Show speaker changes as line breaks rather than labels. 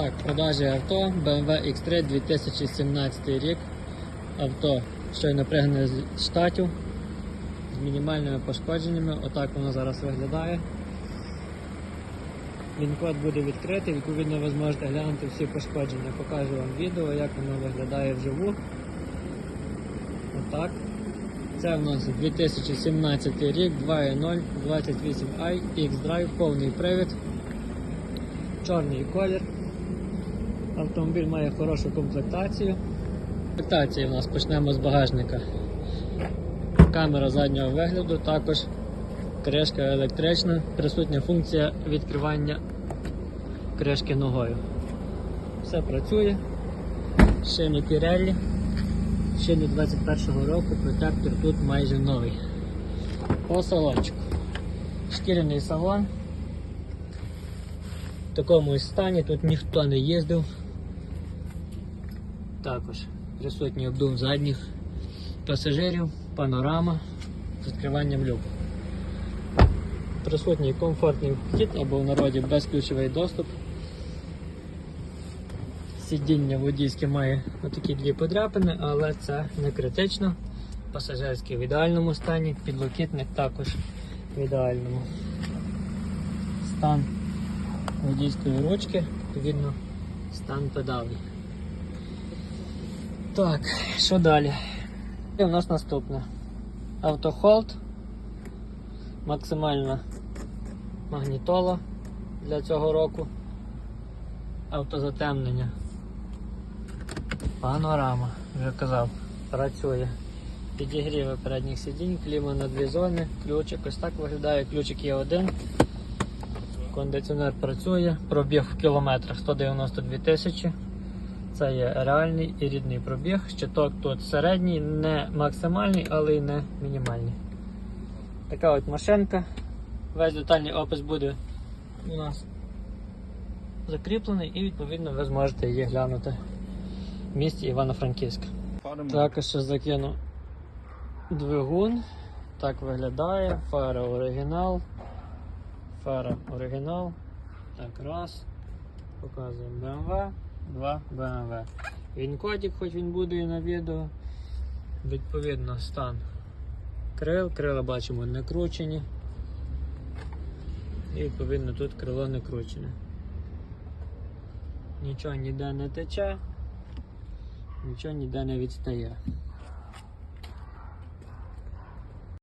Так, продажі авто BMW X3 2017 рік. Авто щойно пригнане з штатів з мінімальними пошкодженнями. Отак воно зараз виглядає. Він-код буде відкритий, відповідно ви зможете глянути всі пошкодження. Покажу вам відео, як воно виглядає вживу. Отак. Це в нас 2017 рік, 2.0, 28i, X-Drive, повний привід, чорний колір. Автомобіль має хорошу комплектацію. Комплектації у нас почнемо з багажника. Камера заднього вигляду, також кришка електрична, присутня функція відкривання кришки ногою. Все працює. Шини Pirelli. Шини 21-го року, протектор тут майже новий. По салончику. Шкіряний салон. В такому стані тут ніхто не їздив. Також присутній обдув задніх пасажирів, панорама з відкриванням люку. Присутній комфортний вхід або в народі безключовий доступ. Сидіння водійське має отакі дві подряпини, але це не критично. Пасажирський в ідеальному стані, підлокітник також в ідеальному. Стан водійської ручки, відповідно, стан педалей. Так, що далі? І у нас наступне. Автохолд, максимальна магнітола для цього року, автозатемнення, панорама, вже казав, працює. Підігріви передніх сидінь, кліма на дві зони, ключик ось так виглядає, ключик є один. Кондиціонер працює, пробіг в кілометрах 192 тисячі. Це є реальний і рідний пробіг. Щиток тут середній, не максимальний, але й не мінімальний. Така от машинка. Весь детальний опис буде у нас закріплений і відповідно ви зможете її глянути в місті Івано-Франківськ. Також ще закину двигун. Так виглядає. Фара оригінал. Фара оригінал. Так, раз. Показуємо BMW. 2 BMW. Він котик, хоч він буде і на відео. Відповідно, стан крил. Крила бачимо не кручені. І відповідно тут крило не кручене. Нічого ніде не тече, нічого ніде не відстає.